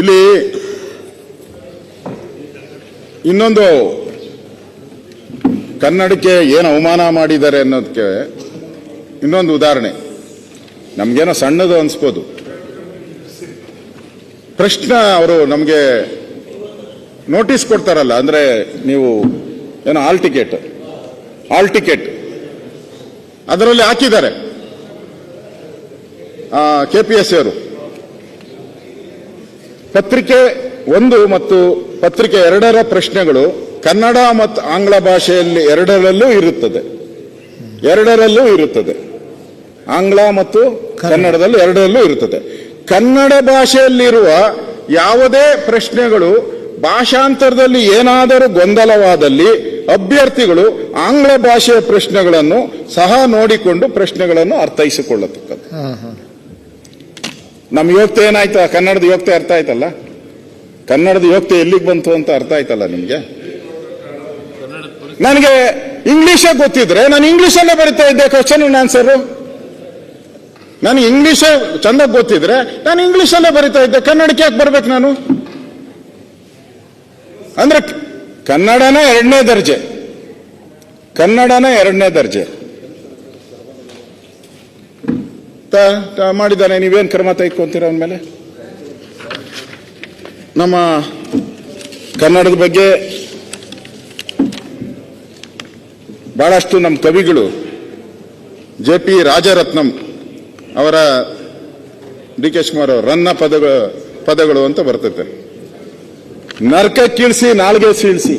ಇಲ್ಲಿ ಇನ್ನೊಂದು ಕನ್ನಡಕ್ಕೆ ಏನು ಅವಮಾನ ಮಾಡಿದ್ದಾರೆ ಅನ್ನೋದಕ್ಕೆ ಇನ್ನೊಂದು ಉದಾಹರಣೆ. ನಮ್ಗೇನೋ ಸಣ್ಣದು ಅನ್ಸ್ಬೋದು. ಪ್ರಶ್ನೆ ಅವರು ನಮಗೆ ನೋಟಿಸ್ ಕೊಡ್ತಾರಲ್ಲ, ಅಂದ್ರೆ ನೀವು ಏನೋ ಆಲ್ ಟಿಕೆಟ್ ಆಲ್ ಟಿಕೆಟ್, ಅದರಲ್ಲಿ ಹಾಕಿದ್ದಾರೆ. ಕೆ ಪಿ ಎಸ್ ಅವರು. ಪತ್ರಿಕೆ ಒಂದು ಮತ್ತು ಪತ್ರಿಕೆ ಎರಡರ ಪ್ರಶ್ನೆಗಳು ಕನ್ನಡ ಮತ್ತು ಆಂಗ್ಲ ಭಾಷೆಯಲ್ಲಿ ಎರಡರಲ್ಲೂ ಇರುತ್ತದೆ. ಎರಡರಲ್ಲೂ ಇರುತ್ತದೆ. ಆಂಗ್ಲ ಮತ್ತು ಕನ್ನಡದಲ್ಲಿ ಎರಡರಲ್ಲೂ ಇರುತ್ತದೆ. ಕನ್ನಡ ಭಾಷೆಯಲ್ಲಿರುವ ಯಾವುದೇ ಪ್ರಶ್ನೆಗಳು ಭಾಷಾಂತರದಲ್ಲಿ ಏನಾದರೂ ಗೊಂದಲವಾದಲ್ಲಿ ಅಭ್ಯರ್ಥಿಗಳು ಆಂಗ್ಲ ಭಾಷೆಯ ಪ್ರಶ್ನೆಗಳನ್ನು ಸಹ ನೋಡಿಕೊಂಡು ಪ್ರಶ್ನೆಗಳನ್ನು ಅರ್ಥೈಸಿಕೊಳ್ಳತಕ್ಕದ್ದು. ನಮ್ಮ ಯೋಗ್ಯತೆ ಏನಾಯ್ತು? ಕನ್ನಡದ ಯೋಗ್ಯತೆ ಅರ್ಥ ಆಯ್ತಲ್ಲ? ಕನ್ನಡದ ಯೋಗ್ಯತೆ ಎಲ್ಲಿಗೆ ಬಂತು ಅಂತ ಅರ್ಥ ಆಯ್ತಲ್ಲ ನಿಮಗೆ? ನನಗೆ ಇಂಗ್ಲಿಷೇ ಗೊತ್ತಿದ್ರೆ ನಾನು ಇಂಗ್ಲಿಷಲ್ಲೇ ಬರಿತಾ ಇದ್ದೆ ಕ್ವಶನ್ ಅಂಡ್ ಆನ್ಸರ್ ನನಗೆ ಇಂಗ್ಲಿಷೇ ಚಂದ ಗೊತ್ತಿದ್ರೆ ನಾನು ಇಂಗ್ಲಿಷಲ್ಲೇ ಬರಿತಾ ಇದ್ದೆ. ಕನ್ನಡಕ್ಕೆ ಯಾಕೆ ಬರ್ಬೇಕು ನಾನು? ಅಂದ್ರೆ ಕನ್ನಡನ ಎರಡನೇ ದರ್ಜೆ. ಕನ್ನಡನ ಎರಡನೇ ದರ್ಜೆ. ಮಾಡಿದ್ದಾನೆ ನೀವೇನು ಕ್ರಮ ತೆಗೆದುಕೊಂತೀರ ಅವನ ಮೇಲೆ? ನಮ್ಮ ಕನ್ನಡದ ಬಗ್ಗೆ ಬಹಳಷ್ಟು ನಮ್ಮ ಕವಿಗಳು ಜೆ ಪಿ ರಾಜರತ್ನಂ ಅವರ ಡಿ ಕೆ ಶಿವಕುಮಾರ್ ಅವರ ರನ್ನ ಪದಗಳು ಪದಗಳು ಅಂತ ಬರ್ತೈತೆ. ನರ್ಕ ಕೀಳಿಸಿ, ನಾಲ್ಗೆ ಸೀಳಿಸಿ.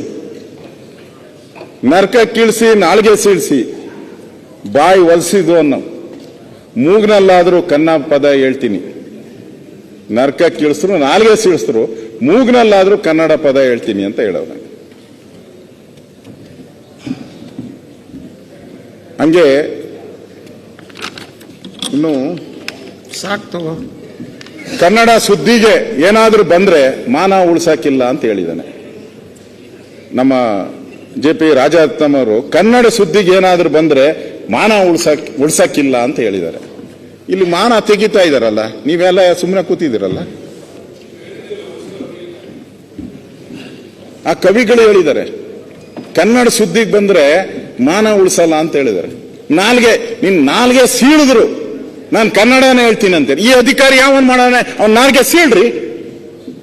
ನರ್ಕ ಕೀಳಿಸಿ, ನಾಲ್ಗೆ ಸೀಳಿಸಿ. ಬಾಯಿ ಒಲಿಸಿದು ಅನ್ನೋ ಮೂಗ್ನಲ್ಲಾದರೂ ಕನ್ನ ಪದ ಹೇಳ್ತೀನಿ. ನರ್ಕ ಕೀಳಿಸ್ರು ನಾಲ್ಗೆ ಸೀಳಿಸ್ರು ಮೂಗ್ನಲ್ಲಾದರೂ ಕನ್ನಡ ಪದ ಹೇಳ್ತೀನಿ ಅಂತ ಹೇಳೋಣ ಹಂಗೆ ಇನ್ನು ಸಾಕ್ತವ ಕನ್ನಡ ಸುದ್ದಿಗೆ ಏನಾದರೂ ಬಂದ್ರೆ ಮಾನ ಉಳ್ಸಕ್ಕಿಲ್ಲ ಅಂತ ಹೇಳಿದ್ದಾನೆ. ನಮ್ಮ ಜೆ ಪಿ ರಾಜರತ್ನಂ ಅವರು ಕನ್ನಡ ಸುದ್ದಿಗೆ ಏನಾದರೂ ಬಂದ್ರೆ ಮಾನ ಉಳ್ಸಕ್ ಉಳ್ಸಕ್ಕಿಲ್ಲ ಅಂತ ಹೇಳಿದ್ದಾರೆ. ಇಲ್ಲಿ ಮಾನ ತೆಗಿತಾ ಇದ್ದಾರಲ್ಲ ನೀವೆಲ್ಲ ಸುಮ್ಮನೆ ಕೂತಿದ್ದೀರಲ್ಲ? ಆ ಕವಿಗಳು ಹೇಳಿದ್ದಾರೆ, ಕನ್ನಡ ಸುದ್ದಿಗೆ ಬಂದ್ರೆ ಮಾನ ಉಳಿಸಲ್ಲ ಅಂತ ಹೇಳಿದ್ದಾರೆ. ನಾಲ್ಗೆ, ನಿನ್ ನಾಲ್ಗೆ ಸೀಳಿದ್ರು, ನಾನು ಕನ್ನಡನೇ ಹೇಳ್ತೀನಿ ಅಂತ. ಈ ಅಧಿಕಾರಿ ಯಾವನ್ ಮಾಡೋಣ ಅವ್ನ ನಾಲ್ಗೆ ಸೀಳ್ರಿ.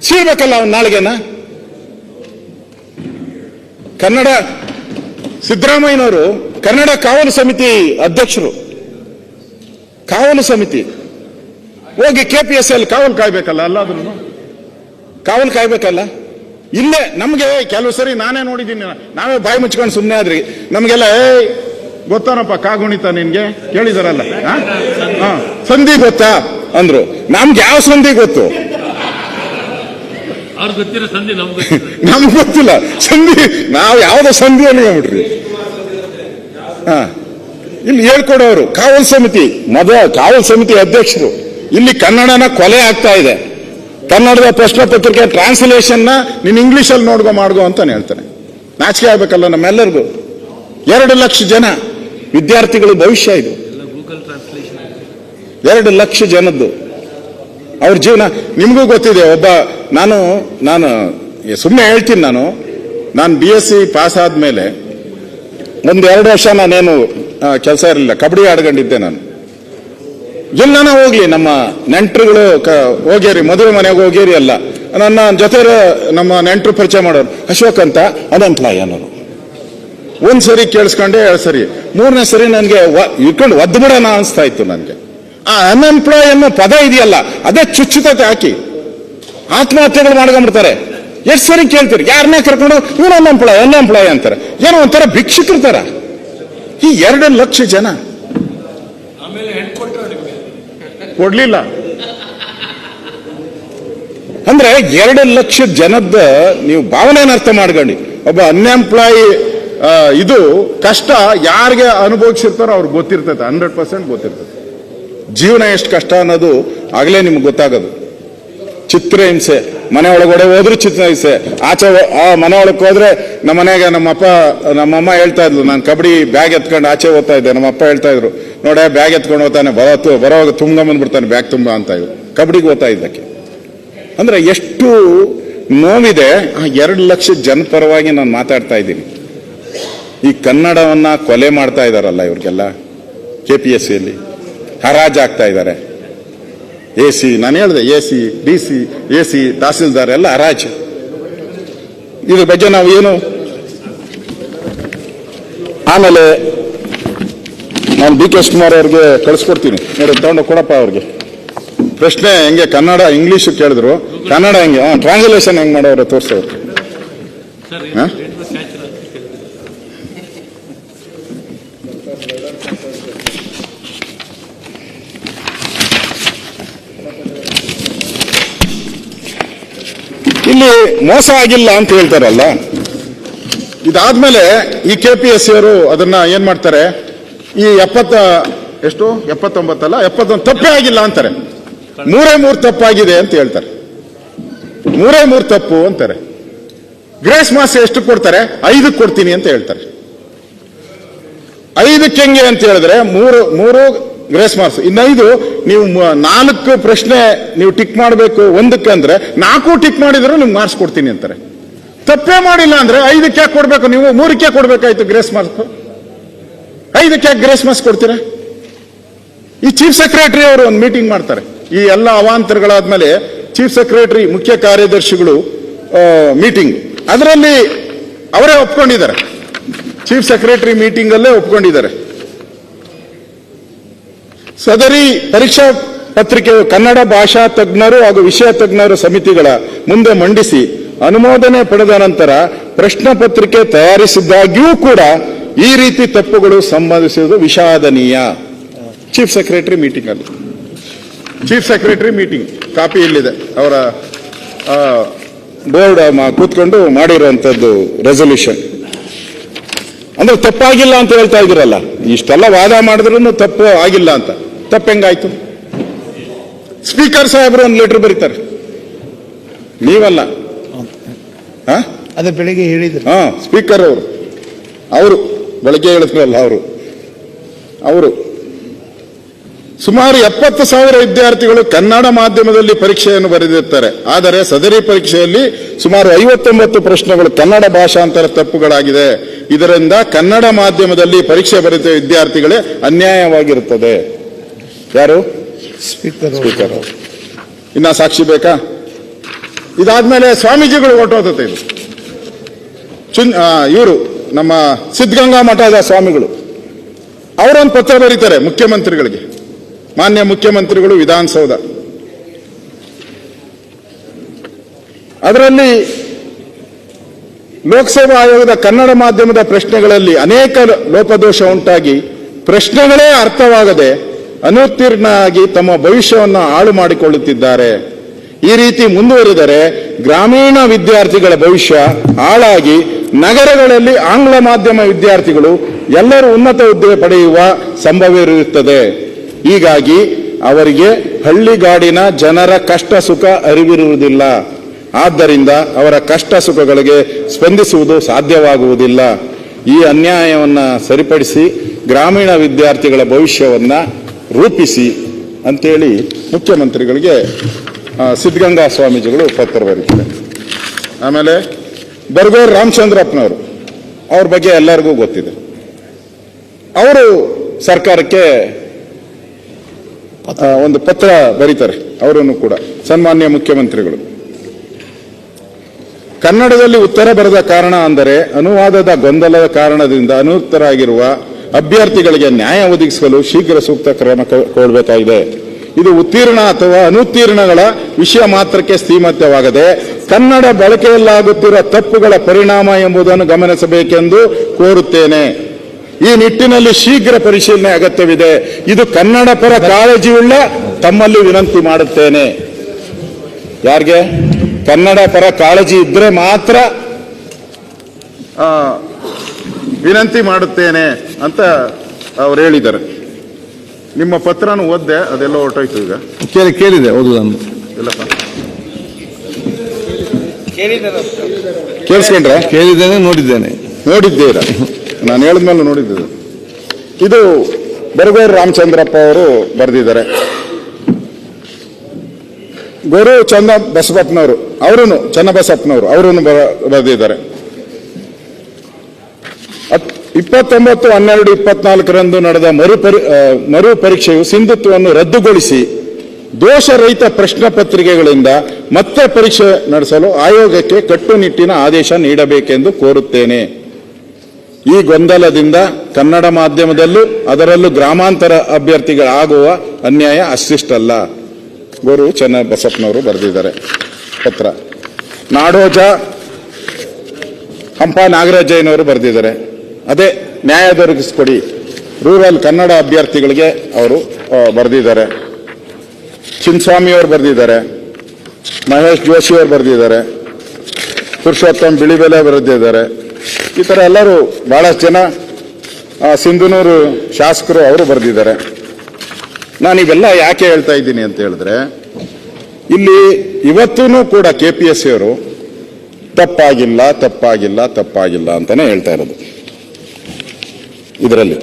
ಸೀಳ್ಬೇಕಲ್ಲ ಅವ್ನ ನಾಲ್ಗೆನ? ಕನ್ನಡ, ಸಿದ್ದರಾಮಯ್ಯನವರು ಕನ್ನಡ ಕಾವಲು ಸಮಿತಿ ಅಧ್ಯಕ್ಷರು. ಕಾವಲು ಸಮಿತಿ. ಹೋಗಿ ಕೆ ಪಿ ಎಸ್ ಎಲ್ ಕಾವಲು ಕಾಯ್ಬೇಕಲ್ಲ ಅಲ್ಲಾದ್ರೂ ಕಾವಲು ಕಾಯ್ಬೇಕಲ್ಲ? ಇಲ್ಲೇ ನಮಗೆ ಕೆಲವು ಸರಿ ನಾನೇ ನೋಡಿದ್ದೀನಿ. ನಾವೇ ಬಾಯಿ ಮುಚ್ಕೊಂಡು ಸುಮ್ಮನೆ ಆದ್ರಿ. ನಮಗೆಲ್ಲ ಏಯ್ ಗೊತ್ತಾನಪ್ಪ ಕಾಗುಣಿತ ನಿನ್ಗೆ? ಕೇಳಿದಾರಲ್ಲ ಸಂಧಿ ಗೊತ್ತಾ? ಅಂದ್ರು. ನಮ್ಗೆ ಯಾವ ಸಂಧಿ ಗೊತ್ತು? ನಮ್ಗೆ ಗೊತ್ತಿಲ್ಲ. ಸಂಧಿ ನಾವು ಯಾವ್ದೋ ಸಂಧಿ ಅನ್ಕೊಂಡ್ಬಿಟ್ರಿ ಹಾ ಇಲ್ಲಿ ಹೇಳ್ಕೊಡೋರು ಕಾವಲ್ ಸಮಿತಿ ಮೊದಲ ಕಾವಲ್ ಸಮಿತಿ ಅಧ್ಯಕ್ಷರು. ಇಲ್ಲಿ ಕನ್ನಡನ ಕೊಲೆ ಆಗ್ತಾ ಇದೆ. ಕನ್ನಡದ ಪ್ರಶ್ನೆ ಪತ್ರಿಕೆ ಟ್ರಾನ್ಸ್ಲೇಷನ್ನ ಇಂಗ್ಲೀಷಲ್ಲಿ ನೋಡ್ಕೊ ಮಾಡ್ಗೋ ಅಂತ ಹೇಳ್ತಾನೆ. ನಾಚಿಕೆ ಆಗ್ಬೇಕಲ್ಲ ನಮ್ಮೆಲ್ಲರಿಗೂ. ಎರಡು ಲಕ್ಷ ಜನ ವಿದ್ಯಾರ್ಥಿಗಳ ಭವಿಷ್ಯ ಇದು. ಎರಡು ಲಕ್ಷ ಜನದ್ದು. ಅವ್ರ ಜೀವನ, ನಿಮಗೂ ಗೊತ್ತಿದೆ, ಒಬ್ಬ ನಾನು ನಾನು ಸುಮ್ಮನೆ ಹೇಳ್ತೀನಿ ನಾನು. ನಾನು ಬಿ ಎಸ್ ಸಿ ಪಾಸ್ ಆದ್ಮೇಲೆ ಒಂದು ಎರಡು ವರ್ಷ ನಾನೇನು ಕೆಲಸ ಇರಲಿಲ್ಲ. ಕಬಡ್ಡಿ ಆಡ್ಕೊಂಡಿದ್ದೆ ನಾನು. ಎಲ್ಲನ ಹೋಗ್ಲಿ. ನಮ್ಮ ನೆಂಟರುಗಳು ಹೋಗ್ಯಾರಿ ಮದುವೆ ಮನೆಗೆ ಹೋಗ್ಯಾರಿ ಅಲ್ಲ. ನನ್ನ ಜೊತೆ ನಮ್ಮ ನೆಂಟರು ಪರಿಚಯ ಮಾಡೋರು. ಅಶೋಕ್ ಅಂತ ಅನ್ಎಂಪ್ಲಾಯ್ ಅನ್ನೋರು. ಒಂದು ಸರಿ ಕೇಳಿಸ್ಕೊಂಡೆ ಎರಡು ಸರಿ. ಮೂರನೇ ಸರಿ ನನಗೆ ಇಟ್ಕೊಂಡು ಒದ್ದು ಬಿಡೋಣ ಅನಿಸ್ತಾ ಇತ್ತು ನನಗೆ. ಆ ಅನ್ಎಂಪ್ಲಾಯ್ ಅನ್ನೋ ಪದ ಇದೆಯಲ್ಲ, ಅದೇ ಚುಚ್ಚುತತೆ ಹಾಕಿ. ಆತ್ಮಹತ್ಯೆಗಳು ಮಾಡ್ಕೊಂಡ್ಬಿಡ್ತಾರೆ. ಎಷ್ಟು ಸರಿ ಕೇಳ್ತೀರಿ? ಯಾರನ್ನೇ ಕರ್ಕೊಂಡು, ಇವನು ಅನ್ಎಂಪ್ಲಾಯ್ ಅನ್ಎಂಪ್ಲಾಯ್ ಅಂತಾರೆ. ಏನೋ ಒಂಥರ ಭಿಕ್ಷಿಕರ್ತಾರ ತರ. ಈ ಎರಡು ಲಕ್ಷ ಜನ ಕೊಡ್ಲಿಲ್ಲ. ಅಂದ್ರೆ ಎರಡು ಲಕ್ಷ ಜನದ ನೀವು ಭಾವನೆಯನ್ನು ಅರ್ಥ ಮಾಡ್ಕೊಂಡು. ಒಬ್ಬ ಅನ್ಎಂಪ್ಲಾಯಿ ಇದು ಕಷ್ಟ ಯಾರಿಗೆ ಅನುಭವಿಸಿರ್ತಾರೋ ಅವ್ರಿಗೆ ಗೊತ್ತಿರ್ತೈತೆ ಹಂಡ್ರೆಡ್ ಪರ್ಸೆಂಟ್ ಗೊತ್ತಿರ್ತೈತೆ. ಜೀವನ ಎಷ್ಟು ಕಷ್ಟ ಅನ್ನೋದು ಆಗಲೇ ನಿಮ್ಗೆ ಗೊತ್ತಾಗೋದು. ಚಿತ್ರಹಿಂಸೆ ಮನೆ ಒಳಗಡೆ ಹೋದ್ರು ಚಿತ್ರಹಿಂಸೆ ಆಚೆ ಆ ಮನೆ ಒಳಗೆ ಹೋದ್ರೆ ನಮ್ಮ ಮನೆಗೆ ನಮ್ಮಪ್ಪ, ನಮ್ಮಮ್ಮ ಹೇಳ್ತಾ ಇದ್ಲು, ನಾನು ಕಬಡ್ಡಿ ಬ್ಯಾಗ್ ಎತ್ಕೊಂಡು ಆಚೆ ಹೋಗ್ತಾ ಇದ್ದೆ. ನಮ್ಮಪ್ಪ ಹೇಳ್ತಾ ಇದ್ರು, ನೋಡ, ಬ್ಯಾಗ್ ಎತ್ಕೊಂಡು ಹೋಗ್ತಾನೆ, ಬರೋ ಬರೋವಾಗ ತುಂಬ್ಕೊಂಬಂದ್ಬಿಡ್ತಾನೆ ಬ್ಯಾಗ್ ತುಂಬ ಅಂತ ಇದ್ರು. ಕಬಡ್ಡಿಗೆ ಓದ್ತಾ ಇದ್ದಕ್ಕೆ. ಅಂದ್ರೆ ಎಷ್ಟು ನೋವಿದೆ, ಆ ಎರಡು ಲಕ್ಷ ಜನ ಪರವಾಗಿ ನಾನು ಮಾತಾಡ್ತಾ ಇದ್ದೀನಿ. ಈ ಕನ್ನಡವನ್ನ ಕೊಲೆ ಮಾಡ್ತಾ ಇದ್ದಾರಲ್ಲ ಇವ್ರಿಗೆಲ್ಲ ಕೆ ಪಿ ಎಸ್ ಸಿಯಲ್ಲಿ ಹರಾಜಾಗ್ತಾ ಇದ್ದಾರೆ ಎ ಸಿ ನಾನು ಹೇಳಿದೆ A C D C A C tahsildar ಎಲ್ಲ ಹರಾಜು. ಇದ್ರ ಬಗ್ಗೆ ನಾವು ಏನು? ಆಮೇಲೆ ನಾನು ಡಿ ಕೆ ಶಿವಕುಮಾರ್ ಅವ್ರಿಗೆ ಕಳಿಸ್ಕೊಡ್ತೀನಿ. ನೋಡಿ ತಗೊಂಡು ಕೊಡಪ್ಪ ಅವ್ರಿಗೆ. ಪ್ರಶ್ನೆ ಹೆಂಗೆ ಕನ್ನಡ ಇಂಗ್ಲಿಷ್ ಕೇಳಿದ್ರು. ಕನ್ನಡ ಹೆಂಗೆ? ಟ್ರಾನ್ಸ್ಲೇಷನ್ ಹೆಂಗೆ ಮಾಡೋರು ತೋರಿಸೋರು ಸರ್ ಹಾ? ರೇಡಿಯೋ ಸ್ಟ್ಯಾಚರ್ ಅಂತ ಕೇಳಿದ್ರು. ಇಲ್ಲಿ ಮೋಸ ಆಗಿಲ್ಲ ಅಂತ ಹೇಳ್ತಾರಲ್ಲ? ಇದಾದ್ಮೇಲೆ ಈ ಕೆ ಪಿ ಎಸ್ ಅವರು ಅದನ್ನ ಏನ್ ಮಾಡ್ತಾರೆ? ಈ ಎಪ್ಪತ್ತ, ಎಷ್ಟು? ಎಪ್ಪತ್ತೊಂಬತ್ತಲ್ಲ? ಎಪ್ಪತ್ತೊಂದು ತಪ್ಪೇ ಆಗಿಲ್ಲ ಅಂತಾರೆ. ಮೂರೇ ಮೂರು ತಪ್ಪಾಗಿದೆ ಅಂತ ಹೇಳ್ತಾರೆ. ಮೂರೇ ಮೂರು ತಪ್ಪು ಅಂತಾರೆ. ಗ್ರೇಸ್ ಮಾಸ ಎಷ್ಟು ಕೊಡ್ತಾರೆ? ಐದಕ್ಕೆ ಕೊಡ್ತೀನಿ ಅಂತ ಹೇಳ್ತಾರೆ. ಐದಕ್ಕೆ ಹೆಂಗೆ ಅಂತ ಹೇಳಿದ್ರೆ, ಮೂರು ಮೂರು ಗ್ರೇಸ್ ಮಾರ್ಕ್ಸ್ ಇನ್ನೈದು, ನೀವು ನಾಲ್ಕು ಪ್ರಶ್ನೆ ನೀವು ಟಿಕ್ ಮಾಡಬೇಕು, ಒಂದಕ್ಕೆ ಅಂದ್ರೆ, ನಾಲ್ಕು ಟಿಕ್ ಮಾಡಿದ್ರು ನಿಮ್ಗೆ ಮಾರ್ಕ್ಸ್ ಕೊಡ್ತೀನಿ ಅಂತಾರೆ. ತಪ್ಪೇ ಮಾಡಿಲ್ಲ ಅಂದ್ರೆ ಐದಕ್ಕೆ ಯಾಕೆ ಕೊಡ್ಬೇಕು ನೀವು? ಮೂರಕ್ಕೆ ಕೊಡಬೇಕಾಯ್ತು ಗ್ರೇಸ್ ಮಾರ್ಕ್ಸ್ ಐದಕ್ಕೆ ಯಾಕೆ ಗ್ರೇಸ್ ಮಾರ್ಕ್ಸ್ ಕೊಡ್ತೀರಾ? ಈ ಚೀಫ್ ಸೆಕ್ರೆಟರಿ ಅವರು ಒಂದು ಮೀಟಿಂಗ್ ಮಾಡ್ತಾರೆ. ಈ ಎಲ್ಲ ಅವಾಂತರಗಳಾದ್ಮೇಲೆ ಚೀಫ್ ಸೆಕ್ರೆಟರಿ ಮುಖ್ಯ ಕಾರ್ಯದರ್ಶಿಗಳು ಮೀಟಿಂಗ್ ಅದರಲ್ಲಿ ಅವರೇ ಒಪ್ಕೊಂಡಿದ್ದಾರೆ. ಚೀಫ್ ಸೆಕ್ರೆಟರಿ ಮೀಟಿಂಗ್ ಅಲ್ಲೇ ಒಪ್ಕೊಂಡಿದ್ದಾರೆ. ಸದರಿ ಪರೀಕ್ಷಾ ಪತ್ರಿಕೆ ಕನ್ನಡ ಭಾಷಾ ತಜ್ಞರು ಹಾಗೂ ವಿಷಯ ತಜ್ಞರ ಸಮಿತಿಗಳ ಮುಂದೆ ಮಂಡಿಸಿ ಅನುಮೋದನೆ ಪಡೆದ ನಂತರ ಪ್ರಶ್ನೆ ಪತ್ರಿಕೆ ತಯಾರಿಸಿದ್ದಾಗ್ಯೂ ಕೂಡ ಈ ರೀತಿ ತಪ್ಪುಗಳು ಸಂಬಂಧಿಸುವುದು ವಿಷಾದನೀಯ. ಚೀಫ್ ಸೆಕ್ರೆಟರಿ ಮೀಟಿಂಗ್ ಅಲ್ಲಿ. ಚೀಫ್ ಸೆಕ್ರೆಟರಿ ಮೀಟಿಂಗ್ ಕಾಪಿ ಇಲ್ಲಿದೆ. ಅವರ ಬೋರ್ಡ್ ಕೂತ್ಕೊಂಡು ಮಾಡಿರುವಂತದ್ದು ರೆಸೊಲ್ಯೂಷನ್ ಅಂದ್ರೆ ತಪ್ಪಾಗಿಲ್ಲ ಅಂತ ಹೇಳ್ತಾ ಇದ್ದೀರಲ್ಲ. ಇಷ್ಟೆಲ್ಲ ವಾದ ಮಾಡಿದ್ರು ತಪ್ಪು ಆಗಿಲ್ಲ ಅಂತ. ತಪ್ಪು ಹೆಂಗಾಯ್ತು ಸ್ಪೀಕರ್ ಸಾಹೇಬರು ಒಂದು ಲೆಟರ್ ಬರೀತಾರೆ. ನೀವಲ್ಲ. ಹಾ? ಅದೇ ಬೆಳಿಗ್ಗೆ ಹೇಳಿದ್ರು. ಹಾ ಸ್ಪೀಕರ್ ಅವರು. ಅವರು ಬೆಳಗ್ಗೆ ಹೇಳಿದ್ರಲ್ಲ ಅವರು. ಅವರು. ಸುಮಾರು ಎಪ್ಪತ್ತು ಸಾವಿರ ವಿದ್ಯಾರ್ಥಿಗಳು ಕನ್ನಡ ಮಾಧ್ಯಮದಲ್ಲಿ ಪರೀಕ್ಷೆಯನ್ನು ಬರೆದಿರ್ತಾರೆ. ಆದರೆ ಸದರಿ ಪರೀಕ್ಷೆಯಲ್ಲಿ ಸುಮಾರು ಐವತ್ತೊಂಬತ್ತು ಪ್ರಶ್ನೆಗಳು ಕನ್ನಡ ಭಾಷಾಂತರ ತಪ್ಪುಗಳಾಗಿದೆ. ಇದರಿಂದ ಕನ್ನಡ ಮಾಧ್ಯಮದಲ್ಲಿ ಪರೀಕ್ಷೆ ಬರೆದ ವಿದ್ಯಾರ್ಥಿಗಳೇ ಅನ್ಯಾಯವಾಗಿರುತ್ತದೆ. ಯಾರು? Speaker speaker. ಇನ್ನ ಸಾಕ್ಷಿ ಬೇಕಾ? ಇದಾದ್ಮೇಲೆ ಸ್ವಾಮೀಜಿಗಳು ಹೊರಟೋತತೆ ಇದು. ಚುನ್ ಇವರು ನಮ್ಮ ಸಿದ್ಧಗಂಗಾ ಮಠದ ಸ್ವಾಮಿಗಳು. ಅವರೊಂದು ಪತ್ರ ಬರೀತಾರೆ ಮುಖ್ಯಮಂತ್ರಿಗಳಿಗೆ. ಮಾನ್ಯ ಮುಖ್ಯಮಂತ್ರಿಗಳು ವಿಧಾನಸೌಧ. ಅದರಲ್ಲಿ ಲೋಕಸೇವಾ ಆಯೋಗದ ಕನ್ನಡ ಮಾಧ್ಯಮದ ಪ್ರಶ್ನೆಗಳಲ್ಲಿ ಅನೇಕ ಲೋಪದೋಷ ಉಂಟಾಗಿ ಪ್ರಶ್ನೆಗಳೇ ಅರ್ಥವಾಗದೆ ಅನುತ್ತೀರ್ಣ ಆಗಿ ತಮ್ಮ ಭವಿಷ್ಯವನ್ನು ಹಾಳು ಮಾಡಿಕೊಳ್ಳುತ್ತಿದ್ದಾರೆ. ಈ ರೀತಿ ಮುಂದುವರಿದರೆ ಗ್ರಾಮೀಣ ವಿದ್ಯಾರ್ಥಿಗಳ ಭವಿಷ್ಯ ಹಾಳಾಗಿ ನಗರಗಳಲ್ಲಿ ಆಂಗ್ಲ ಮಾಧ್ಯಮ ವಿದ್ಯಾರ್ಥಿಗಳು ಎಲ್ಲರೂ ಉನ್ನತ ಹುದ್ದೆ ಪಡೆಯುವ ಸಂಭವವಿರುತ್ತದೆ. ಹೀಗಾಗಿ ಅವರಿಗೆ ಹಳ್ಳಿಗಾಡಿನ ಜನರ ಕಷ್ಟ ಸುಖ ಅರಿವಿರುವುದಿಲ್ಲ. ಆದ್ದರಿಂದ ಅವರ ಕಷ್ಟ ಸುಖಗಳಿಗೆ ಸ್ಪಂದಿಸುವುದು ಸಾಧ್ಯವಾಗುವುದಿಲ್ಲ. ಈ ಅನ್ಯಾಯವನ್ನು ಸರಿಪಡಿಸಿ ಗ್ರಾಮೀಣ ವಿದ್ಯಾರ್ಥಿಗಳ ಭವಿಷ್ಯವನ್ನ ರೂಪಿಸಿ ಅಂತೇಳಿ ಮುಖ್ಯಮಂತ್ರಿಗಳಿಗೆ ಸಿದ್ಧಗಂಗಾ ಸ್ವಾಮೀಜಿಗಳು ಪತ್ರ ಬರೀತಾರೆ ಆಮೇಲೆ ಬರ್ಗೂರ್ ರಾಮಚಂದ್ರಪ್ಪನವರು, ಅವ್ರ ಬಗ್ಗೆ ಎಲ್ಲರಿಗೂ ಗೊತ್ತಿದೆ. ಅವರು ಸರ್ಕಾರಕ್ಕೆ ಒಂದು ಪತ್ರ ಬರೀತಾರೆ, ಅವರನ್ನು ಕೂಡ, ಸನ್ಮಾನ್ಯ ಮುಖ್ಯಮಂತ್ರಿಗಳು. ಕನ್ನಡದಲ್ಲಿ ಉತ್ತರ ಬರೆದ ಕಾರಣ ಅಂದರೆ ಅನುವಾದದ ಗೊಂದಲದ ಕಾರಣದಿಂದ ಅನುತ್ತರಾಗಿರುವ ಅಭ್ಯರ್ಥಿಗಳಿಗೆ ನ್ಯಾಯ ಒದಗಿಸಲು ಶೀಘ್ರ ಸೂಕ್ತ ಕ್ರಮ ಕೊಡಬೇಕಾಗಿದೆ. ಇದು ಉತ್ತೀರ್ಣ ಅಥವಾ ಅನುತ್ತೀರ್ಣಗಳ ವಿಷಯ ಮಾತ್ರಕ್ಕೆ ಸೀಮಿತವಾಗದೆ ಕನ್ನಡ ಬಳಕೆಯಲ್ಲಾಗುತ್ತಿರುವ ತಪ್ಪುಗಳ ಪರಿಣಾಮ ಎಂಬುದನ್ನು ಗಮನಿಸಬೇಕೆಂದು ಕೋರುತ್ತೇನೆ. ಈ ನಿಟ್ಟಿನಲ್ಲಿ ಶೀಘ್ರ ಪರಿಶೀಲನೆ ಅಗತ್ಯವಿದೆ. ಇದು ಕನ್ನಡ ಪರ ಕಾಳಜಿಯುಳ್ಳ ತಮ್ಮಲ್ಲಿ ವಿನಂತಿ ಮಾಡುತ್ತೇನೆ. ಯಾರಿಗೆ? ಕನ್ನಡ ಪರ ಕಾಳಜಿ ಇದ್ರೆ ಮಾತ್ರ ವಿನಂತಿ ಮಾಡುತ್ತೇನೆ ಅಂತ ಅವ್ರು ಹೇಳಿದ್ದಾರೆ. ನಿಮ್ಮ ಪತ್ರನ ಓದ್ದೆ ಅದೆಲ್ಲ ಹೊರಟೋಯ್ತು ಈಗ. ಕೇಳಿ ಕೇಳಿದೆ ಓದು ನಾನು ಇಲ್ಲಪ್ಪ. ಕೇಳಿಸ್ಕೊಂಡ್ರೆ? ಕೇಳಿದ್ದೇನೆ ನೋಡಿದ್ದೇನೆ. ನೋಡಿದ್ದೀರಾ? ನಾನು ಹೇಳಿದ್ಮೇಲೆ ನೋಡಿದ್ದೆ ಇದು ಬರಗೂರು ರಾಮಚಂದ್ರಪ್ಪ ಅವರು ಬರೆದಿದ್ದಾರೆ. ಗುರು ಚಂದ ಬಸವಪ್ಪನವರು ಅವರೂ ಚನ್ನಬಸಪ್ಪನವರು ಅವರೂ ಬರೆದಿದ್ದಾರೆ. ಇಪ್ಪತ್ತೊಂಬತ್ತು, ಹನ್ನೆರಡು, ಇಪ್ಪತ್ನಾಲ್ಕರಂದು ನಡೆದ ಮರುಪರಿ ಮರು ಪರೀಕ್ಷೆಯು ಸಿಂಧುತ್ವವನ್ನು ರದ್ದುಗೊಳಿಸಿ ದೋಷರಹಿತ ಪ್ರಶ್ನೆ ಪತ್ರಿಕೆಗಳಿಂದ ಮತ್ತೆ ಪರೀಕ್ಷೆ ನಡೆಸಲು ಆಯೋಗಕ್ಕೆ ಕಟ್ಟುನಿಟ್ಟಿನ ಆದೇಶ ನೀಡಬೇಕೆಂದು ಕೋರುತ್ತೇನೆ. ಈ ಗೊಂದಲದಿಂದ ಕನ್ನಡ ಮಾಧ್ಯಮದಲ್ಲೂ ಅದರಲ್ಲೂ ಗ್ರಾಮಾಂತರ ಅಭ್ಯರ್ಥಿಗಳಾಗುವ ಅನ್ಯಾಯ ಅಷ್ಟಿಷ್ಟಲ್ಲ ಗುರು ಚೆನ್ನ ಬಸಪ್ಪನವರು ಬರೆದಿದ್ದಾರೆ ಪತ್ರ. ನಾಡೋಜ ಹಂಪ ನಾಗರಾಜಯ್ಯನವರು ಬರೆದಿದ್ದಾರೆ. ಅದೇ ನ್ಯಾಯ ದೊರಕಿಸ್ಕೊಡಿ ರೂರಲ್ ಕನ್ನಡ ಅಭ್ಯರ್ಥಿಗಳಿಗೆ ಅವರು ಬರೆದಿದ್ದಾರೆ. ಚಿನ್ಸ್ವಾಮಿ ಅವರು ಬರೆದಿದ್ದಾರೆ. ಮಹೇಶ್ ಜೋಶಿ ಅವರು ಬರೆದಿದ್ದಾರೆ. ಪುರುಷೋತ್ತಮ್ ಬಿಳಿಬೆಲೆ ಬರೆದಿದ್ದಾರೆ. ಈ ಥರ ಎಲ್ಲರೂ ಭಾಳಷ್ಟು ಜನ ಸಿಂಧುನೂರು ಶಾಸಕರು ಅವರು ಬರೆದಿದ್ದಾರೆ. ನಾನು ಇವೆಲ್ಲ ಯಾಕೆ ಹೇಳ್ತಾ ಇದ್ದೀನಿ ಅಂತ ಹೇಳಿದ್ರೆ, ಇಲ್ಲಿ ಇವತ್ತೂ ಕೂಡ ಕೆ ಪಿ ಎಸ್ ಅವರು ತಪ್ಪಾಗಿಲ್ಲ ತಪ್ಪಾಗಿಲ್ಲ ತಪ್ಪಾಗಿಲ್ಲ ಅಂತಲೇ ಹೇಳ್ತಾ ಇರೋದು. ಇದರಲ್ಲಿ.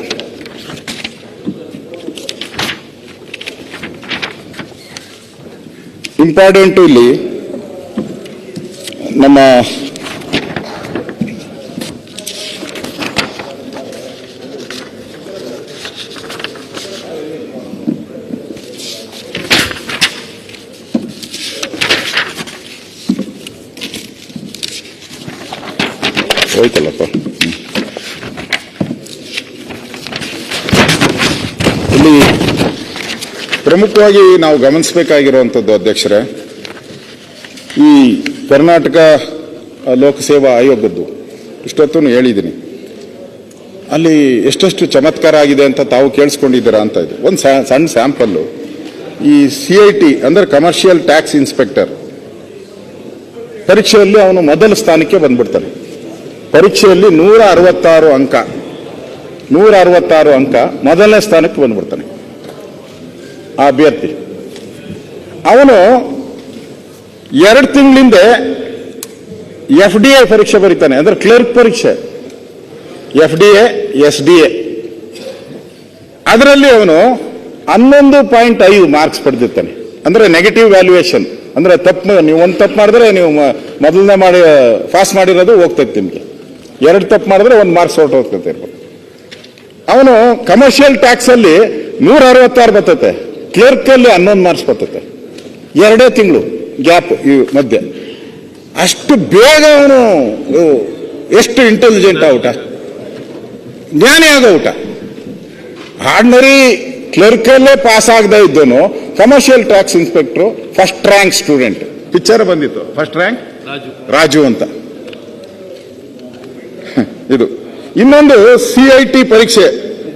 ಇಂಪಾರ್ಟೆಂಟು ಇಲ್ಲಿ ನಮ್ಮ ಹೋಯ್ತಲ್ಲಪ್ಪ. ಇಲ್ಲಿ ಪ್ರಮುಖವಾಗಿ ನಾವು ಗಮನಿಸಬೇಕಾಗಿರುವಂಥದ್ದು ಅಧ್ಯಕ್ಷರೇ, ಈ ಕರ್ನಾಟಕ ಲೋಕಸೇವಾ ಆಯೋಗದ್ದು. ಇಷ್ಟೊತ್ತೂ ಹೇಳಿದ್ದೀನಿ. ಅಲ್ಲಿ ಎಷ್ಟೆಷ್ಟು ಚಮತ್ಕಾರ ಆಗಿದೆ ಅಂತ ತಾವು ಕೇಳಿಸ್ಕೊಂಡಿದ್ದೀರಾ ಅಂತ ಇದೆ. ಒಂದು ಸಣ್ಣ ಸ್ಯಾಂಪಲ್ಲು. ಈ ಸಿ ಐ ಟಿ, ಅಂದರೆ ಕಮರ್ಷಿಯಲ್ ಟ್ಯಾಕ್ಸ್ ಇನ್ಸ್ಪೆಕ್ಟರ್ ಪರೀಕ್ಷೆಯಲ್ಲಿ ಅವನು ಮೊದಲ ಸ್ಥಾನಕ್ಕೆ ಬಂದ್ಬಿಡ್ತಾನೆ. ಪರೀಕ್ಷೆಯಲ್ಲಿ ನೂರ ಅರವತ್ತಾರು ಅಂಕ. ನೂರ ಅರವತ್ತಾರು ಅಂಕ ಮೊದಲನೇ ಸ್ಥಾನಕ್ಕೆ ಬಂದ್ಬಿಡ್ತಾನೆ. ಆ ಅಭ್ಯರ್ಥಿ. ಅವನು ಎರಡು ತಿಂಗಳಿಂದ ಎಫ್ ಡಿ ಎ ಪರೀಕ್ಷೆ ಬರೀತಾನೆ, ಅಂದ್ರೆ ಕ್ಲರ್ಕ್ ಪರೀಕ್ಷೆ. F D S D A. ಅದರಲ್ಲಿ ಅವನು ಹನ್ನೊಂದು ಪಾಯಿಂಟ್ ಐದು ಮಾರ್ಕ್ಸ್ ಪಡೆದಿರ್ತಾನೆ. ಅಂದ್ರೆ ನೆಗೆಟಿವ್ ವ್ಯಾಲ್ಯೂಯೇಷನ್ ಅಂದ್ರೆ ತಪ್ಪು ನೀವು ಒಂದು ತಪ್ಪು ಮಾಡಿದ್ರೆ ನೀವು ಮೊದಲನೇ ಮಾಡಿ, ಪಾಸ್ ಮಾಡಿರೋದು ಹೋಗ್ತೈತೆ ನಿಮಗೆ. ಎರಡು ತಪ್ಪು ಮಾಡಿದ್ರೆ ಒಂದು ಮಾರ್ಕ್ಸ್ ಹೊರಟು ಹೋಗ್ತೈತೆ ಇರ್ಬೋದು. ಅವನು ಕಮರ್ಷಿಯಲ್ ಟ್ಯಾಕ್ಸ್ ಅಲ್ಲಿ ನೂರ ಅರವತ್ತಾರು ಬರ್ತೈತೆ. ಕ್ಲರ್ಕ್ ಅಲ್ಲಿ ಹನ್ನೊಂದು ಮಾರ್ಕ್ಸ್ ಬರ್ತೈತೆ. ಎರಡೇ ತಿಂಗಳು ಗ್ಯಾಪ್ ಈ ಮಧ್ಯೆ. ಅಷ್ಟು ಬೇಗ ಅವನು ಎಷ್ಟು ಇಂಟೆಲಿಜೆಂಟ್ ಔಟ ಜ್ಞಾನಿ ಆಗೋ ಊಟ. ಆರ್ಡಿನರಿ ಕ್ಲರ್ಕಲ್ಲೇ ಪಾಸ್ ಆಗದೆ ಇದ್ದನು commercial tax inspector first rank student picture ಬಂದಿತ್ತು. First rank Raju. ರಾಜು ಅಂತ. ಇದು. ಇನ್ನೊಂದು ಸಿಐಟಿ ಪರೀಕ್ಷೆ.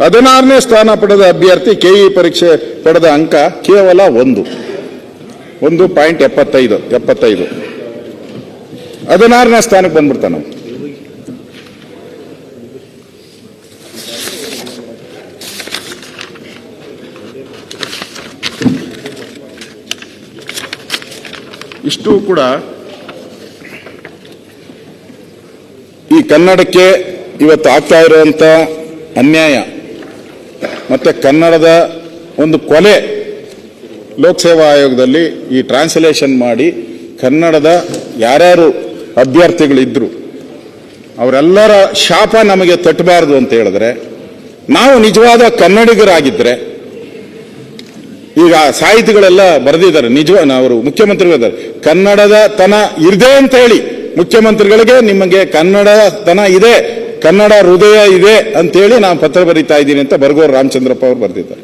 ಹದಿನಾರನೇ ಸ್ಥಾನ ಪಡೆದ ಅಭ್ಯರ್ಥಿ ಕೆಇ ಪರೀಕ್ಷೆ ಪಡೆದ ಅಂಕ ಕೇವಲ ಒಂದು. ಒಂದು ಪಾಯಿಂಟ್ ಎಪ್ಪತ್ತೈದು ಎಪ್ಪತ್ತೈದು. ಹದಿನಾರನೇ ಸ್ಥಾನಕ್ಕೆ ಬಂದ್ಬಿಡ್ತಾನೆ. ಇಷ್ಟು ಕೂಡ ಈ ಕನ್ನಡಕ್ಕೆ ಇವತ್ತು ಆಗ್ತಾ ಇರುವಂಥ ಅನ್ಯಾಯ ಮತ್ತು ಕನ್ನಡದ ಒಂದು ಕೊಲೆ ಲೋಕಸೇವಾ ಆಯೋಗದಲ್ಲಿ ಈ ಟ್ರಾನ್ಸ್ಲೇಷನ್ ಮಾಡಿ ಕನ್ನಡದ ಯಾರ್ಯಾರು ಅಭ್ಯರ್ಥಿಗಳಿದ್ದರು ಅವರೆಲ್ಲರ ಶಾಪ ನಮಗೆ ತಟ್ಟಬಾರದು ಅಂತ ಹೇಳಿದ್ರೆ, ನಾವು ನಿಜವಾದ ಕನ್ನಡಿಗರಾಗಿದ್ದರೆ ಈಗ ಸಾಹಿತಿಗಳೆಲ್ಲ ಬರೆದಿದ್ದಾರೆ, ನಿಜ ಅವರು ಮುಖ್ಯಮಂತ್ರಿಗಳಿದ್ದಾರೆ ಕನ್ನಡದ ತನ ಇರದೆ ಅಂತ ಹೇಳಿ ಮುಖ್ಯಮಂತ್ರಿಗಳಿಗೆ ನಿಮಗೆ ಕನ್ನಡ ತನ ಇದೆ ಕನ್ನಡ ಹೃದಯ ಇದೆ ಅಂತೇಳಿ ನಾನು ಪತ್ರ ಬರೀತಾ ಇದ್ದೀನಿ ಅಂತ ಬರಗೋರು ರಾಮಚಂದ್ರಪ್ಪ ಅವರು ಬರೆದಿದ್ದಾರೆ.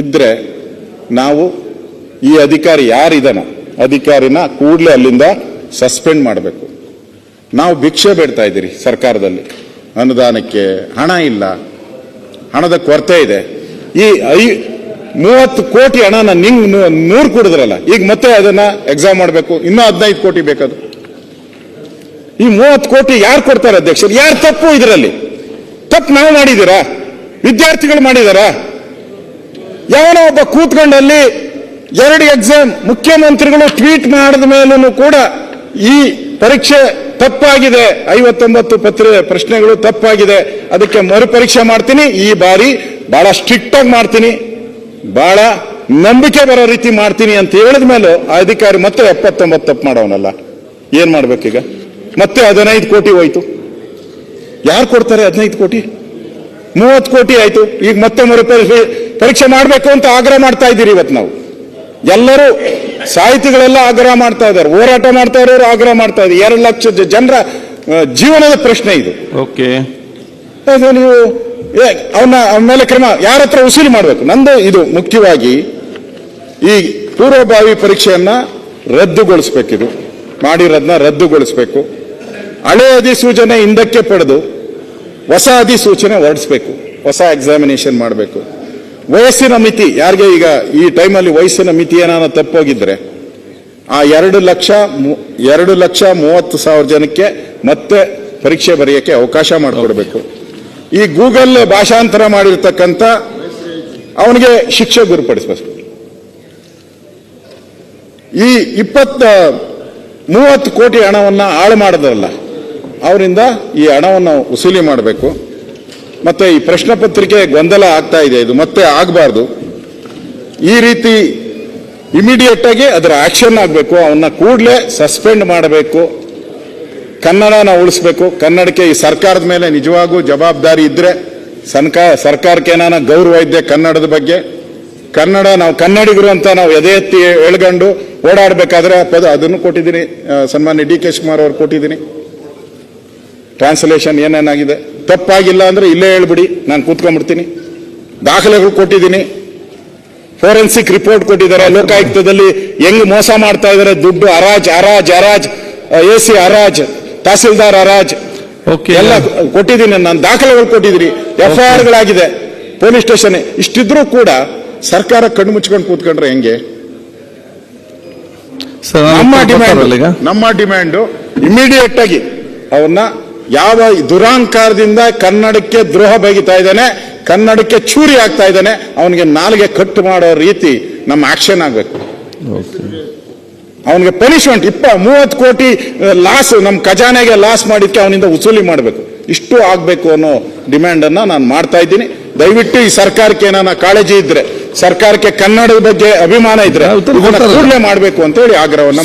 ಇದ್ರೆ ನಾವು ಈ ಅಧಿಕಾರಿ ಯಾರಿದಾನ? ಅಧಿಕಾರಿನ ಕೂಡಲೇ ಅಲ್ಲಿಂದ ಸಸ್ಪೆಂಡ್ ಮಾಡಬೇಕು. ನಾವು ಭಿಕ್ಷೆ ಬೇಡ್ತಾ ಇದ್ದೀರಿ ಸರ್ಕಾರದಲ್ಲಿ. ಅನುದಾನಕ್ಕೆ ಹಣ ಇಲ್ಲ. ಹಣದ ಕೊರತೆ ಇದೆ. ಈ ಐ ಮೂವತ್ತು ಕೋಟಿ ಹಣನ ನಿಂಗೆ ನೂರು ಕೊಡಿದ್ರಲ್ಲ, ಈಗ ಮತ್ತೆ ಅದನ್ನ ಎಕ್ಸಾಮ್ ಮಾಡಬೇಕು. ಇನ್ನೂ ಹದಿನೈದು ಕೋಟಿ ಬೇಕದು ಈ ಮೂವತ್ತು ಕೋಟಿ ಯಾರು ಕೊಡ್ತಾರೆ ಅಧ್ಯಕ್ಷರು? ಯಾರು ತಪ್ಪು ಇದರಲ್ಲಿ? ತಪ್ಪು ನಾವು ಮಾಡಿದ್ದೀರಾ? ವಿದ್ಯಾರ್ಥಿಗಳು ಮಾಡಿದಾರಾ ಯಾವನೋ ಒಬ್ಬ ಕೂತ್ಕೊಂಡಲ್ಲಿ ಎರಡು ಎಕ್ಸಾಮ್ ಮುಖ್ಯಮಂತ್ರಿಗಳು ಟ್ವೀಟ್ ಮಾಡಿದ ಮೇಲೂ ಕೂಡ ಈ ಪರೀಕ್ಷೆ ತಪ್ಪಾಗಿದೆ. ಐವತ್ತೊಂಬತ್ತು ಪತ್ರ ಪ್ರಶ್ನೆಗಳು ತಪ್ಪಾಗಿದೆ. ಅದಕ್ಕೆ ಮರುಪರೀಕ್ಷೆ ಮಾಡ್ತೀನಿ. ಈ ಬಾರಿ ಬಹಳ ಸ್ಟ್ರಿಕ್ಟ್ ಆಗಿ ಮಾಡ್ತೀನಿ. ಬಹಳ ನಂಬಿಕೆ ಬರೋ ರೀತಿ ಮಾಡ್ತೀನಿ ಅಂತ ಹೇಳಿದ ಮೇಲೆ ಆ ಅಧಿಕಾರಿ ಮತ್ತೆ ಎಪ್ಪತ್ತೊಂಬತ್ತು ತಪ್ಪು ಮಾಡೋನಲ್ಲ. ಏನ್ ಮಾಡ್ಬೇಕೀಗ? ಮತ್ತೆ ಹದಿನೈದು ಕೋಟಿ ಹೋಯ್ತು. ಯಾರು ಕೊಡ್ತಾರೆ ಹದಿನೈದು ಕೋಟಿ? ಮೂವತ್ತು ಕೋಟಿ ಆಯ್ತು. ಈಗ ಮತ್ತೆ ಮರುಪರಿಶೀ ಪರೀಕ್ಷೆ ಮಾಡಬೇಕು ಅಂತ ಆಗ್ರಹ ಮಾಡ್ತಾ ಇದ್ದೀರಿ ಇವತ್ತು ನಾವು. ಎಲ್ಲರೂ ಸಾಹಿತಿಗಳೆಲ್ಲ ಆಗ್ರಹ ಮಾಡ್ತಾ ಇದ್ದಾರೆ. ಹೋರಾಟ ಮಾಡ್ತಾ ಇರೋರು ಆಗ್ರಹ ಮಾಡ್ತಾ ಇದ್ದಾರೆ. ಎರಡು ಲಕ್ಷ ಜನರ ಜೀವನದ ಪ್ರಶ್ನೆ ಇದು. ಓಕೆ. ಅದು ನೀವು ಅವನ ಅವನ ಮೇಲೆ ಕ್ರಮ ಯಾರ ಹತ್ರ ವಸೂಲಿ ಮಾಡಬೇಕು? ನಂದು ಇದು ಮುಖ್ಯವಾಗಿ ಈ ಪೂರ್ವಭಾವಿ ಪರೀಕ್ಷೆಯನ್ನ ರದ್ದುಗೊಳಿಸ್ಬೇಕಿದು. ಮಾಡಿರೋದನ್ನ ರದ್ದುಗೊಳಿಸ್ಬೇಕು. ಹಳೆ ಅಧಿಸೂಚನೆ ಹಿಂದಕ್ಕೆ ಪಡೆದು ಹೊಸ ಅಧಿಸೂಚನೆ ಹೊರಡಿಸ್ಬೇಕು, ಹೊಸ ಎಕ್ಸಾಮಿನೇಷನ್ ಮಾಡಬೇಕು. ವಯಸ್ಸಿನ ಮಿತಿ, ಯಾರಿಗೆ ಈಗ ಈ ಟೈಮಲ್ಲಿ ವಯಸ್ಸಿನ ಮಿತಿ ಏನಾನ ತಪ್ಪೋಗಿದ್ರೆ, ಆ ಎರಡು ಲಕ್ಷ ಎರಡು ಲಕ್ಷ ಮೂವತ್ತು ಸಾವಿರ ಜನಕ್ಕೆ ಮತ್ತೆ ಪರೀಕ್ಷೆ ಬರೆಯೋಕ್ಕೆ ಅವಕಾಶ ಮಾಡಿಕೊಡ್ಬೇಕು. ಈ ಗೂಗಲ್ ಭಾಷಾಂತರ ಮಾಡಿರ್ತಕ್ಕಂಥ ಅವನಿಗೆ ಶಿಕ್ಷೆ ಗುರುಪಡಿಸಬೇಕು. ಈ ಇಪ್ಪತ್ತ ಮೂವತ್ತು ಕೋಟಿ ಹಣವನ್ನು ಹಾಳು ಮಾಡಿದ್ರಲ್ಲ ಅವರಿಂದ ಈ ಹಣವನ್ನು ವಸೂಲಿ ಮಾಡಬೇಕು. ಮತ್ತೆ ಈ ಪ್ರಶ್ನೆ ಪತ್ರಿಕೆ ಗೊಂದಲ ಆಗ್ತಾ ಇದೆ, ಇದು ಮತ್ತೆ ಆಗಬಾರ್ದು. ಈ ರೀತಿ ಇಮಿಡಿಯೇಟ್ ಆಗಿ ಅದರ ಆಕ್ಷನ್ ಆಗಬೇಕು, ಅವನ್ನ ಕೂಡಲೇ ಸಸ್ಪೆಂಡ್ ಮಾಡಬೇಕು. ಕನ್ನಡನ ಉಳಿಸ್ಬೇಕು. ಕನ್ನಡಕ್ಕೆ ಈ ಸರ್ಕಾರದ ಮೇಲೆ ನಿಜವಾಗೂ ಜವಾಬ್ದಾರಿ ಇದ್ರೆ ಸನ್ಕ, ಸರ್ಕಾರಕ್ಕೆ ಏನಾನ ಗೌರವ ಇದ್ದೆ ಕನ್ನಡದ ಬಗ್ಗೆ. ಕನ್ನಡ ನಾವು ಕನ್ನಡಿಗರು ಅಂತ ನಾವು ಎದೆ ಎತ್ತಿ ಎಳ್ಗಂಡು ಓಡಾಡಬೇಕಾದ್ರೆ ಅದನ್ನು ಕೊಟ್ಟಿದ್ದೀನಿ ಸನ್ಮಾನ್ಯ ಡಿ ಕೆ ಶಿವಕುಮಾರ್ ಅವ್ರು ಕೊಟ್ಟಿದ್ದೀನಿ. ಟ್ರಾನ್ಸ್ಲೇಷನ್ ಏನೇನಾಗಿದೆ? ತಪ್ಪಾಗಿಲ್ಲ ಅಂದರೆ ಇಲ್ಲೇ ಹೇಳ್ಬಿಡಿ ನಾನು ಕೂತ್ಕೊಂಡ್ಬಿಡ್ತೀನಿ. ದಾಖಲೆಗಳು ಕೊಟ್ಟಿದ್ದೀನಿ. ಫೋರೆನ್ಸಿಕ್ ರಿಪೋರ್ಟ್ ಕೊಟ್ಟಿದ್ದಾರೆ. ಲೋಕಾಯುಕ್ತದಲ್ಲಿ ಹೆಂಗ್ ಮೋಸ ಮಾಡ್ತಾ ಇದಾರೆ ದುಡ್ಡು ಹರಾಜ್ ಹರಾಜ್ ಹರಾಜ್ ಎ ಸಿ ಹರಾಜ್ ತಹಸೀಲ್ದಾರ್ ಹರಾಜ್. ಓಕೆ ಎಲ್ಲ ಕೊಟ್ಟಿದ್ದೀನಿ ನಾನು ದಾಖಲೆಗಳು ಕೊಟ್ಟಿದ್ದೀನಿ. ಎಫ್ ಐ ಆರ್ಗಳಾಗಿದೆ ಪೊಲೀಸ್ ಸ್ಟೇಷನ್ ಇಷ್ಟಿದ್ರೂ ಕೂಡ ಸರ್ಕಾರ ಕಣ್ಣು ಮುಚ್ಕೊಂಡು ಕೂತ್ಕೊಂಡ್ರೆ ಹೆಂಗೆ? ಸರ್ ನಮ್ಮ ಡಿಮ್ಯಾಂಡ್ ನಮ್ಮ ಡಿಮ್ಯಾಂಡು ಇಮಿಡಿಯೇಟ್ ಆಗಿ ಅವನ್ನ ಯಾವ ದುರಾಂಕಾರದಿಂದ ಕನ್ನಡಕ್ಕೆ ದ್ರೋಹ ಬೈಗಿತಾ ಇದ್ದಾನೆ ಕನ್ನಡಕ್ಕೆ ಚೂರಿ ಆಗ್ತಾ ಇದ್ದಾನೆ ಅವನಿಗೆ ನಾಲಿಗೆ ಕಟ್ ಮಾಡೋ ರೀತಿ ನಮ್ಮ ಆಕ್ಷನ್ ಆಗಬೇಕು. ಅವನಿಗೆ ಪನಿಷ್ಮೆಂಟ್ ಇಪ್ಪ ಮೂವತ್ತು ಕೋಟಿ ಲಾಸ್ ನಮ್ಮ ಖಜಾನೆಗೆ ಲಾಸ್ ಮಾಡಿದ್ಕೆ ಅವನಿಂದ ವಸೂಲಿ ಮಾಡಬೇಕು. ಇಷ್ಟು ಆಗಬೇಕು ಅನ್ನೋ ಡಿಮ್ಯಾಂಡ್ ಅನ್ನ ನಾನು ಮಾಡ್ತಾ ಇದ್ದೀನಿ. ದಯವಿಟ್ಟು ಈ ಸರ್ಕಾರಕ್ಕೆ ಏನಾನ ಕಾಳಜಿ ಇದ್ರೆ ಸರ್ಕಾರಕ್ಕೆ ಕನ್ನಡದ ಬಗ್ಗೆ ಅಭಿಮಾನ ಇದ್ರೆ ಕೂಡಲೇ ಮಾಡಬೇಕು ಅಂತ ಹೇಳಿ ಆಗ್ರಹವನ್ನ